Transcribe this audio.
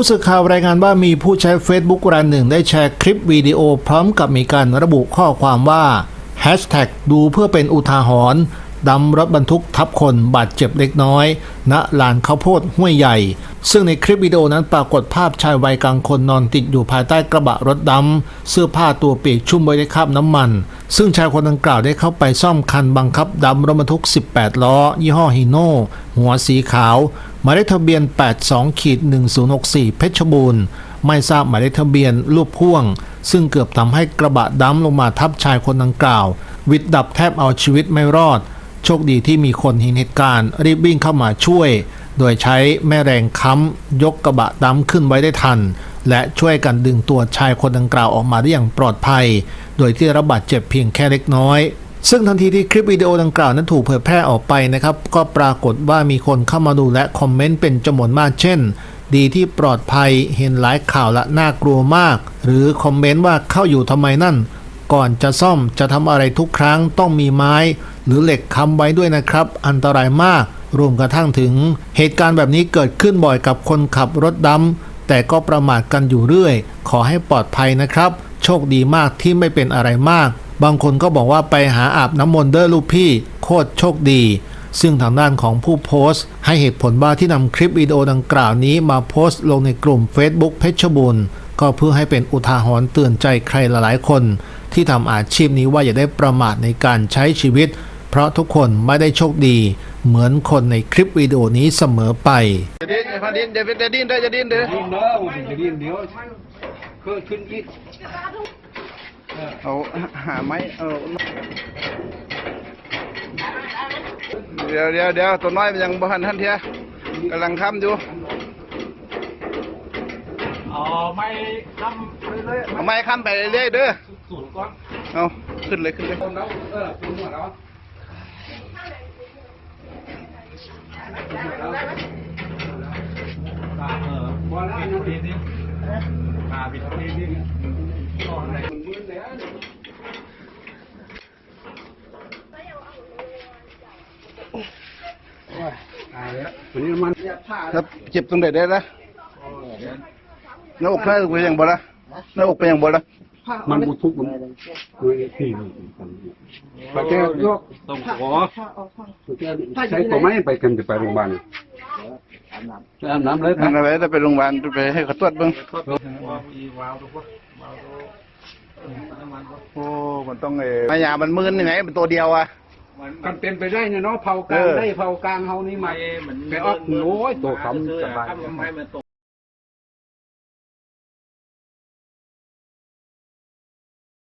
ผู้สื่อข่าวรายงานว่ามีผู้ใช้ Facebook รายหนึ่งได้แชร์คลิปวิดีโอพร้อมกับมีการระบุข้อความว่า Hashtag ดูเพื่อเป็นอุทาหรณ์ ดำรถบรรทุกทับคนบาดเจ็บเล็กน้อย ณลานข้าวโพดห้วยใหญ่ ซึ่งในคลิปวิดีโอนั้นปรากฏภาพชายวัยกลางคนนอนติดอยู่ภายใต้กระบะรถดำ เสื้อผ้าตัวเปียกชุ่มไปด้วยคราบน้ำมัน ซึ่งชายคนดังกล่าวได้เข้าไปซ่อมคันบังคับดำรถบรรทุก 18 ล้อ ยี่ห้อฮีโน่หัวสีขาวหมายเลขทะเบียน 82ขีด1064 เพชรบูรณ์ไม่ทราบหมายเลขทะเบียนรูปพ่วง ซึ่งเกือบทำให้กระบะดำลงมาทับชายคนดังกล่าว วิดดับแทบเอาชีวิตไม่รอด โชคดีที่มีคนเห็นเหตุการณ์รีบวิ่งเข้ามาช่วย โดยใช้แม่แรงค้ำยกกระบะดำขึ้นไว้ได้ทัน และช่วยกันดึงตัวชายคนดังกล่าวออกมาได้อย่างปลอดภัย โดยที่ระบาดเจ็บเพียงแค่เล็กน้อยซึ่งทันทีที่คลิปวิดีโอดังกล่าวนั้นถูกเผยแพร่ออกไปนะครับ ก็ปรากฏว่ามีคนเข้ามาดูและคอมเมนต์เป็นจำนวนมากเช่น ดีที่ปลอดภัยเห็นหลายข่าวละน่ากลัวมาก หรือคอมเมนต์ว่าเข้าอยู่ทำไมนั่น ก่อนจะซ่อมจะทำอะไรทุกครั้งต้องมีไม้ หรือเหล็กค้ำไว้ด้วยนะครับ อันตรายมากรวมกระทั่งถึง เหตุการณ์แบบนี้เกิดขึ้นบ่อยกับคนขับรถดำแต่ก็ประมาทกันอยู่เรื่อย ขอให้ปลอดภัยนะครับ โชคดีมากที่ไม่เป็นอะไรมาก บางคนก็บอกว่าไปหาอาบน้ำมนต์เด้อลูกพี่ โคตรโชคดี ซึ่งทางด้านของผู้โพสต์ ให้เหตุผลว่าที่นำคลิปวิดีโอดังกล่าวนี้มาโพสต์ลงในกลุ่ม Facebook เพชรบุญก็เพื่อให้เป็นอุทาหรณ์เตือนใจใครหลายๆคน ที่ทำอาชีพนี้ว่าอย่าได้ประมาทในการใช้ชีวิต เพราะทุกคนไม่ได้โชคดี เหมือนคนในคลิปวิดีโอนี้เสมอไปจะดิ้นอย่าพันดิ้นอย่าเป็นจะดิ้นได้อจะดิ้นเด้อดิ้นเด้อจะดิ้นเดี๋ยวขึ้นอีกเอาหาไม้เอาเดี๋ยวเดี๋ยวเดี๋ยวตัวน้อยมันยังบ่ทันทันเทียกำลังทำอยู่อ๋อไม่ทำไปเรื่อยเอาไม้ค้ำไปเรื่อยเด้อเอาขึ้นเลยขึ้นเลย คนแล้วเออคุณหัวแล้วเออบอลแล้วปิดทีนี้อ่าปิดทีนี้ก็อะไรมันมืดเลยวันนี้มันถ้าเจ็บตรงไหนได้ละหน้าอกหน้าอกเป็นยังบ่ละหน้าอกเป็นยังบ่ละ มันบุทุกมันคือที่ปแกยกต้องขอใช้ตัวไม้ไปกันจะไปโรงพยาบาลอาบน้ำเลยนั่นอะไรได้ไปโรงพยาบาลไปให้เขาตรวจเบิ่งโอ้ มันต้องเออมายามันมืนยังไงเป็นตัวเดียวอะมันเป็นไปได้เนาะเผากลางได้เผากลางเฮานี่มาไปออกโน้ยตัวคำสบาย